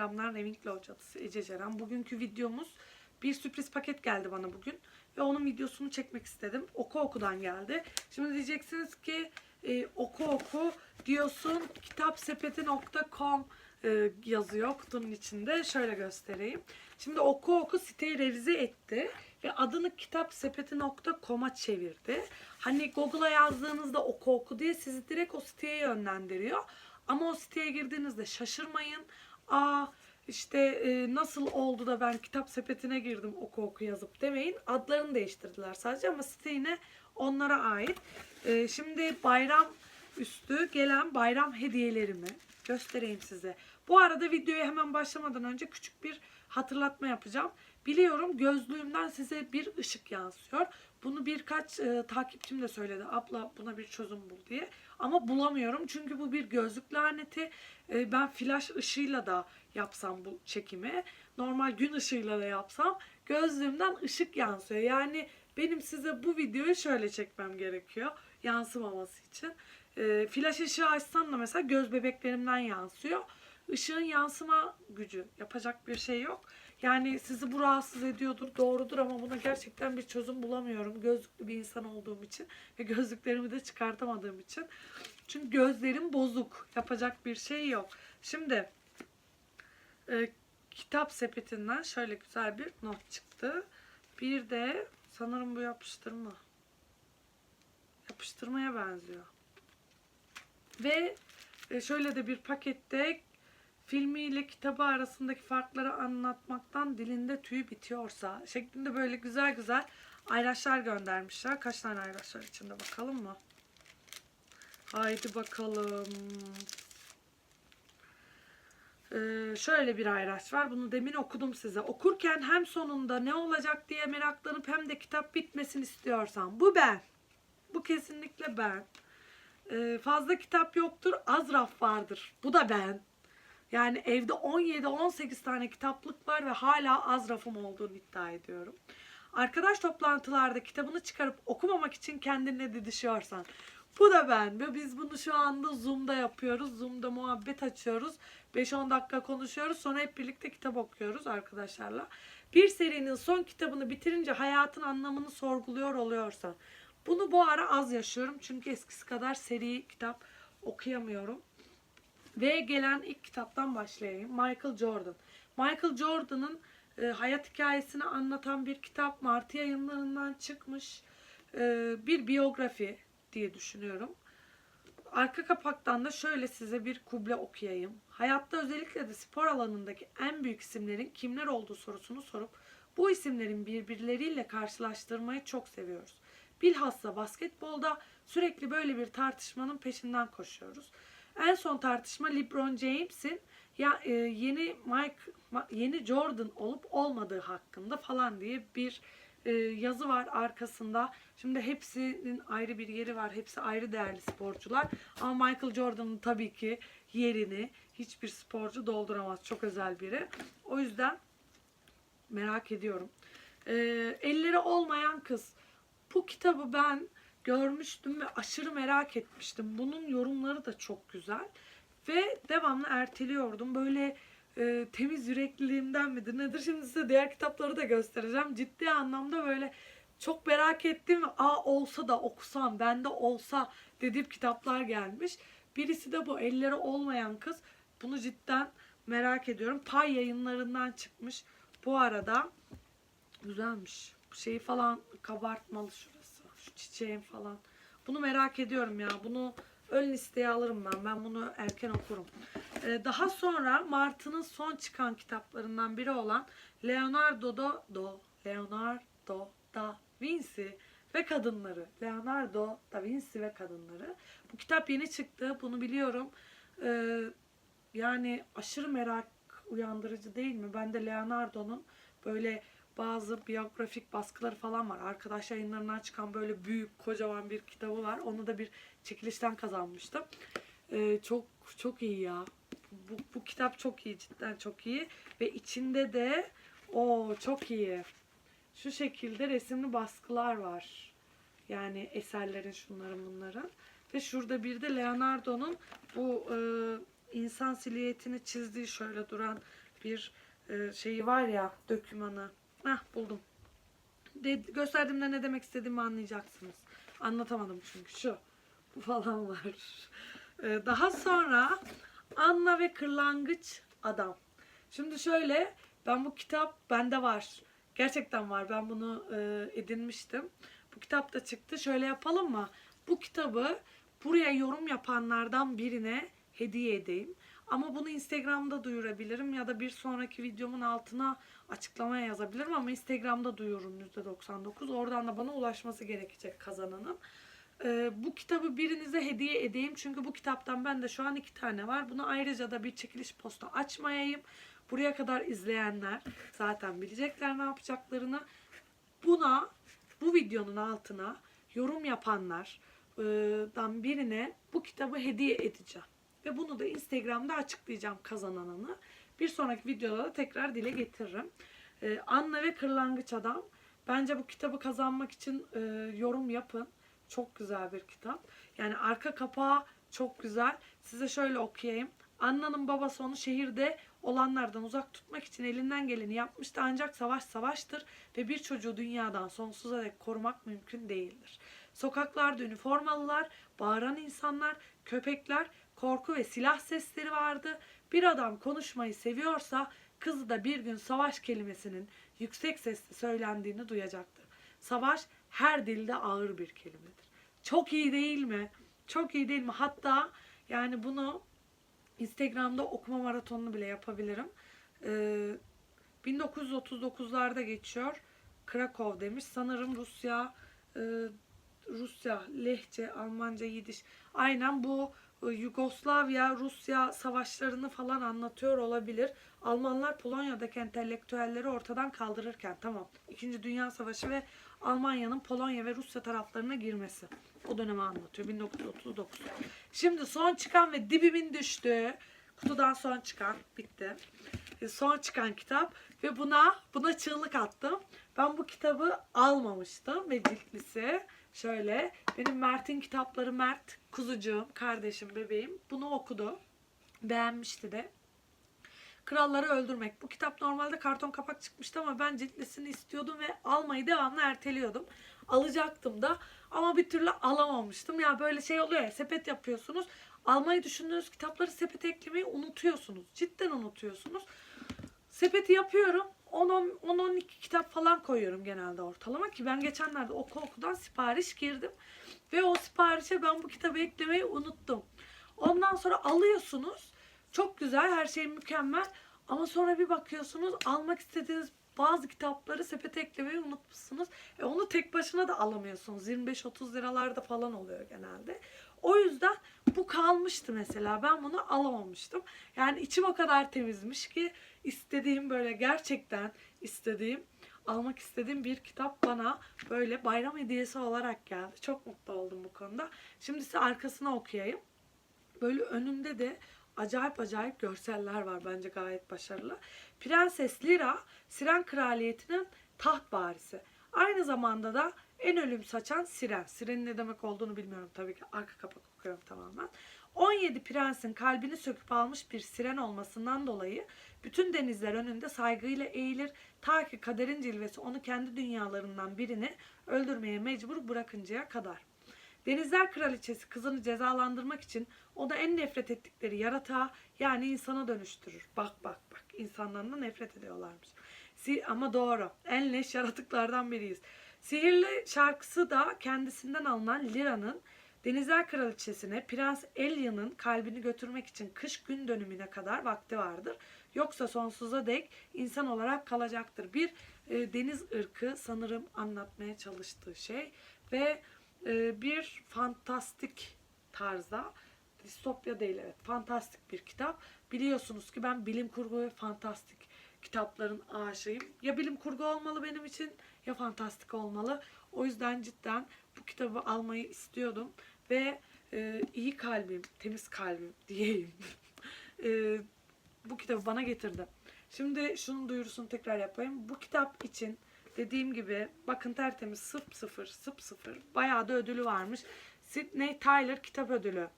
Instagram'dan Revinkli Hocası Ece Ceren. Bugünkü videomuz bir sürpriz paket geldi bana bugün. Ve onun videosunu çekmek istedim. Oku Oku'dan geldi. Şimdi diyeceksiniz ki e, oku oku diyorsun kitapsepeti.com e, yazıyor kutunun içinde. Şöyle göstereyim. Şimdi oku oku siteyi revize etti ve adını kitapsepeti.com'a çevirdi. Hani Google'a yazdığınızda oku oku diye sizi direkt o siteye yönlendiriyor. Ama o siteye girdiğinizde şaşırmayın. Aa işte e, nasıl oldu da ben kitap sepetine girdim oku oku yazıp demeyin. Adlarını değiştirdiler sadece ama site yine onlara ait. E, şimdi bayram üstü gelen bayram hediyelerimi göstereyim size. Bu arada videoya hemen başlamadan önce küçük bir hatırlatma yapacağım. Biliyorum gözlüğümden size bir ışık yansıyor. Bunu birkaç e, takipçim de söyledi. Abla buna bir çözüm bul diye. Ama bulamıyorum çünkü bu bir gözlük laneti. E, ben flash ışığıyla da yapsam bu çekimi, normal gün ışığıyla da yapsam gözlüğümden ışık yansıyor. Yani benim size bu videoyu şöyle çekmem gerekiyor yansımaması için. E, flash ışığı açsam da mesela göz bebeklerimden yansıyor. Işığın yansıma gücü yapacak bir şey yok. Yani sizi bu rahatsız ediyordur, doğrudur ama buna gerçekten bir çözüm bulamıyorum. Gözlüklü bir insan olduğum için ve gözlüklerimi de çıkartamadığım için. Çünkü gözlerim bozuk. Yapacak bir şey yok. Şimdi e, kitap sepetinden şöyle güzel bir not çıktı. Bir de sanırım bu yapıştırma. Yapıştırmaya benziyor. Ve e, şöyle de bir pakette filmiyle kitabı arasındaki farkları anlatmaktan dilinde tüy bitiyorsa şeklinde böyle güzel güzel ayraçlar göndermişler. Kaç tane ayraç içinde bakalım mı? Haydi bakalım. Ee, şöyle bir ayraç var. Bunu demin okudum size. Okurken hem sonunda ne olacak diye meraklanıp hem de kitap bitmesin istiyorsan. Bu ben. Bu kesinlikle ben. Ee, fazla kitap yoktur, az raf vardır. Bu da ben. Yani evde 17-18 tane kitaplık var ve hala az rafım olduğunu iddia ediyorum. Arkadaş toplantılarda kitabını çıkarıp okumamak için kendine didişiyorsan. Bu da ben ve biz bunu şu anda Zoom'da yapıyoruz. Zoom'da muhabbet açıyoruz. 5-10 dakika konuşuyoruz. Sonra hep birlikte kitap okuyoruz arkadaşlarla. Bir serinin son kitabını bitirince hayatın anlamını sorguluyor oluyorsan. Bunu bu ara az yaşıyorum. Çünkü eskisi kadar seri kitap okuyamıyorum. Ve gelen ilk kitaptan başlayayım. Michael Jordan. Michael Jordan'ın e, hayat hikayesini anlatan bir kitap. Martı yayınlarından çıkmış e, bir biyografi diye düşünüyorum. Arka kapaktan da şöyle size bir kuble okuyayım. Hayatta özellikle de spor alanındaki en büyük isimlerin kimler olduğu sorusunu sorup bu isimlerin birbirleriyle karşılaştırmayı çok seviyoruz. Bilhassa basketbolda sürekli böyle bir tartışmanın peşinden koşuyoruz. En son tartışma LeBron James'in ya e, yeni Mike yeni Jordan olup olmadığı hakkında falan diye bir e, yazı var arkasında. Şimdi hepsinin ayrı bir yeri var. Hepsi ayrı değerli sporcular. Ama Michael Jordan'ın tabii ki yerini hiçbir sporcu dolduramaz. Çok özel biri. O yüzden merak ediyorum. E, elleri olmayan kız. Bu kitabı ben görmüştüm ve aşırı merak etmiştim. Bunun yorumları da çok güzel. Ve devamlı erteliyordum. Böyle e, temiz yürekliliğimden midir nedir? Şimdi size diğer kitapları da göstereceğim. Ciddi anlamda böyle çok merak ettim. Aa olsa da okusam, bende olsa dediğim kitaplar gelmiş. Birisi de bu elleri olmayan kız. Bunu cidden merak ediyorum. Pay yayınlarından çıkmış. Bu arada güzelmiş. Şeyi falan kabartmalı şurası. Şu çiçeğin falan. Bunu merak ediyorum ya. Bunu ön listeye alırım ben. Ben bunu erken okurum. Ee, daha sonra Martı'nın son çıkan kitaplarından biri olan Leonardo da do Leonardo da Vinci ve kadınları. Leonardo da Vinci ve kadınları. Bu kitap yeni çıktı. Bunu biliyorum. Ee, yani aşırı merak uyandırıcı değil mi? Ben de Leonardo'nun böyle bazı biyografik baskıları falan var. Arkadaş yayınlarından çıkan böyle büyük kocaman bir kitabı var. Onu da bir çekilişten kazanmıştım. Ee, çok çok iyi ya. Bu, bu kitap çok iyi cidden çok iyi. Ve içinde de o çok iyi. Şu şekilde resimli baskılar var. Yani eserlerin şunların bunların. Ve şurada bir de Leonardo'nun bu e, insan silüetini çizdiği şöyle duran bir e, şeyi var ya dökümanı. Heh buldum. De, gösterdiğimde ne demek istediğimi anlayacaksınız. Anlatamadım çünkü şu. Bu falan var. Ee, daha sonra Anna ve Kırlangıç Adam. Şimdi şöyle ben bu kitap bende var. Gerçekten var. Ben bunu e, edinmiştim. Bu kitap da çıktı. Şöyle yapalım mı? Bu kitabı buraya yorum yapanlardan birine hediye edeyim. Ama bunu Instagram'da duyurabilirim ya da bir sonraki videomun altına açıklamaya yazabilirim ama Instagram'da duyururum %99. Oradan da bana ulaşması gerekecek kazananın. Ee, bu kitabı birinize hediye edeyim. Çünkü bu kitaptan bende şu an iki tane var. Bunu ayrıca da bir çekiliş posta açmayayım. Buraya kadar izleyenler zaten bilecekler ne yapacaklarını. Buna, bu videonun altına yorum yapanlardan birine bu kitabı hediye edeceğim. Ve bunu da Instagram'da açıklayacağım kazananını. Bir sonraki videoda da tekrar dile getiririm. Ee, Anna ve Kırlangıç Adam. Bence bu kitabı kazanmak için e, yorum yapın. Çok güzel bir kitap. Yani arka kapağı çok güzel. Size şöyle okuyayım. Anna'nın babası onu şehirde olanlardan uzak tutmak için elinden geleni yapmıştı. Ancak savaş savaştır ve bir çocuğu dünyadan sonsuza dek korumak mümkün değildir. Sokaklarda üniformalılar, bağıran insanlar, köpekler, korku ve silah sesleri vardı. Bir adam konuşmayı seviyorsa kızı da bir gün savaş kelimesinin yüksek sesle söylendiğini duyacaktır. Savaş her dilde ağır bir kelimedir. Çok iyi değil mi? Çok iyi değil mi? Hatta yani bunu Instagram'da okuma maratonunu bile yapabilirim. Ee, 1939'larda geçiyor. Krakow demiş. Sanırım Rusya, e, Rusya, Lehçe, Almanca, Yidiş. Aynen bu e, Yugoslavya, Rusya savaşlarını falan anlatıyor olabilir. Almanlar Polonya'daki entelektüelleri ortadan kaldırırken tamam. İkinci Dünya Savaşı ve Almanya'nın Polonya ve Rusya taraflarına girmesi. O dönemi anlatıyor 1939. Şimdi son çıkan ve dibimin düştüğü kutudan son çıkan bitti. E, Son çıkan kitap ve buna buna çığlık attım. Ben bu kitabı almamıştım ve ciltlisi şöyle benim Mert'in kitapları Mert kuzucuğum, kardeşim, bebeğim bunu okudu. Beğenmişti de. Kralları Öldürmek. Bu kitap normalde karton kapak çıkmıştı ama ben ciltlisini istiyordum ve almayı devamlı erteliyordum. Alacaktım da ama bir türlü alamamıştım. Ya böyle şey oluyor ya sepet yapıyorsunuz. Almayı düşündüğünüz kitapları sepete eklemeyi unutuyorsunuz. Cidden unutuyorsunuz. Sepeti yapıyorum. 10-12 kitap falan koyuyorum genelde ortalama ki ben geçenlerde oku okudan sipariş girdim. Ve o siparişe ben bu kitabı eklemeyi unuttum. Ondan sonra alıyorsunuz. Çok güzel, her şey mükemmel. Ama sonra bir bakıyorsunuz almak istediğiniz bazı kitapları sepete eklemeyi unutmuşsunuz. E onu tek başına da alamıyorsunuz. 25-30 liralarda falan oluyor genelde. O yüzden bu kalmıştı mesela. Ben bunu alamamıştım. Yani içim o kadar temizmiş ki istediğim böyle gerçekten istediğim almak istediğim bir kitap bana böyle bayram hediyesi olarak geldi. Çok mutlu oldum bu konuda. Şimdi size arkasına okuyayım. Böyle önünde de acayip acayip görseller var bence gayet başarılı. Prenses Lira, Siren Kraliyeti'nin taht varisi. Aynı zamanda da en ölüm saçan Siren. Sirenin ne demek olduğunu bilmiyorum tabii ki. Arka kapak okuyorum tamamen. 17 prensin kalbini söküp almış bir siren olmasından dolayı bütün denizler önünde saygıyla eğilir ta ki kaderin cilvesi onu kendi dünyalarından birini öldürmeye mecbur bırakıncaya kadar. Denizler Kraliçesi kızını cezalandırmak için o da en nefret ettikleri yaratığa yani insana dönüştürür. Bak bak bak insanlarına nefret ediyorlarmış. Ama doğru. En leş yaratıklardan biriyiz. Sihirli şarkısı da kendisinden alınan Lira'nın Denizler Kraliçesi'ne Prens Elia'nın kalbini götürmek için kış gün dönümüne kadar vakti vardır. Yoksa sonsuza dek insan olarak kalacaktır. Bir e, deniz ırkı sanırım anlatmaya çalıştığı şey ve e, bir fantastik tarzda distopya değil evet fantastik bir kitap. Biliyorsunuz ki ben bilim kurgu ve fantastik kitapların aşığıyım. Ya bilim kurgu olmalı benim için ya fantastik olmalı. O yüzden cidden bu kitabı almayı istiyordum ve e, iyi kalbim, temiz kalbim diyeyim. e, bu kitabı bana getirdi. Şimdi şunun duyurusunu tekrar yapayım. Bu kitap için dediğim gibi bakın tertemiz sıp sıfır sıp sıfır bayağı da ödülü varmış. Sydney Tyler kitap ödülü.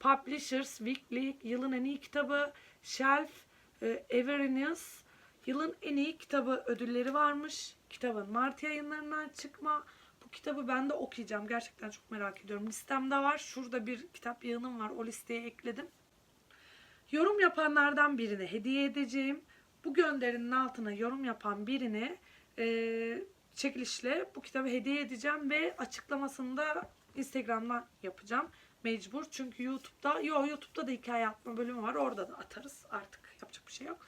Publishers Weekly yılın en iyi kitabı, Shelf, e, Everinius yılın en iyi kitabı ödülleri varmış. Kitabın Mart yayınlarından çıkma. Bu kitabı ben de okuyacağım. Gerçekten çok merak ediyorum. Listemde var. Şurada bir kitap yığınım var. O listeye ekledim. Yorum yapanlardan birine hediye edeceğim. Bu gönderinin altına yorum yapan birine e, çekilişle bu kitabı hediye edeceğim ve açıklamasını da Instagram'dan yapacağım. Mecbur çünkü YouTube'da, yo YouTube'da da hikaye atma bölümü var. Orada da atarız artık. Yapacak bir şey yok.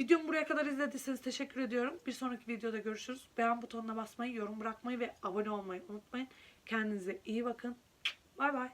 Videomu buraya kadar izlediyseniz teşekkür ediyorum. Bir sonraki videoda görüşürüz. Beğen butonuna basmayı, yorum bırakmayı ve abone olmayı unutmayın. Kendinize iyi bakın. Bay bay.